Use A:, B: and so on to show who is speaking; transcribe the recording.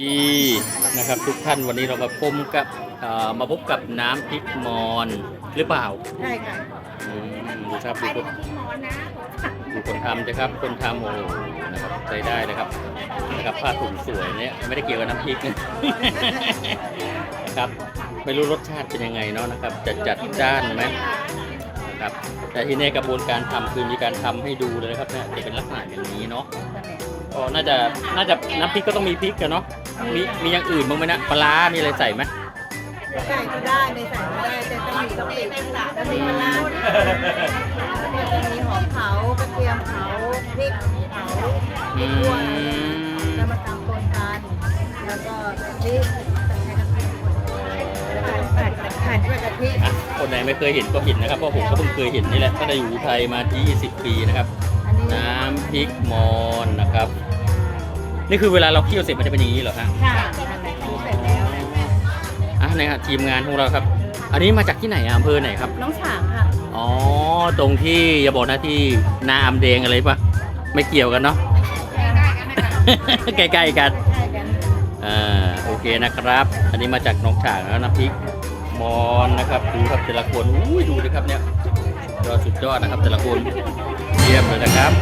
A: ดีนะครับทุกท่านวันนี้เรามาพบกับเอ่อมาพบกับน้ำพริกมอนหรือเปล่า
B: ใช่ค่ะ
A: อืมดูครับดูคนดูคนทำนะครับคนทำโอ้โหนะครับใช้ได้เลยครับนะครับผ้าถุงสวยเนี่ยไม่ได้เกี่ยวกับน้ำพริกนะ นะครับไม่รู้รสชาติเป็นยังไงเนาะนะครับจะจัดจ้านไหมนะครับแต่ที่นี่กระบวนการทำคือมีการทำให้ดูเลยนะครับเนี่ยจะเป็นลักษณะอย่างนี้เนาะ อ๋อ น่าจะ น่าจะน้ำพริกก็ต้องมีพริกกันเนาะ มีมีอย่างอื่นบ้างไหมนะปลาร้ามีอะไรใส่ไหม
B: ใส่ก็ได้ไม่ใส่ก็ได้แต่ต้องมีต้องมีต้องมีมะนาวเนี่ยจะมีหอมเผากระเทียมเผาพริกเผาพ
A: อื
B: ริกขั่ว
A: ม
B: แล้วมาตำต้นกันแล้วก็กะทิผัดผัดด้วยกะทิ
A: อะคนไหนไม่เคยเห็นก็เห็นนะครับเพราะผมก็เพิ่งเคยเห็นนี่แหละก็ได้อยู่อุทัยมาที่ 20 ปีนะครับ
B: อันนี้
A: น้ำพริกมอนนะครับ นี่คือเวลาเราเคี่ยวเสร็จมันจะเป็นอย่างนี้เหรอฮะ
B: ค่ะนั่นแหละที่เสร็จแล้ว
A: อะนี่ครับทีมงานของเราครับ อันนี้มาจากที่ไหนอะอำเภอไหนครับ
B: น้องฉางค่ะ
A: อ๋อ ตรงที่อย่าบอกนะที่นาอำแดงอะไรปะไม่เกี่ยวกันเนาะ ใกล้ๆกัน
B: ใช่กัน
A: อ่าโอเคนะครับ อันนี้มาจากหนองฉางแล้วน้ำพริกมอนนะครับดูครับแต่ละคนอุ้ยดูดิครับเนี่ยยอดสุดยอดนะครับแต่ละคนเยี่ยมเลยนะครับ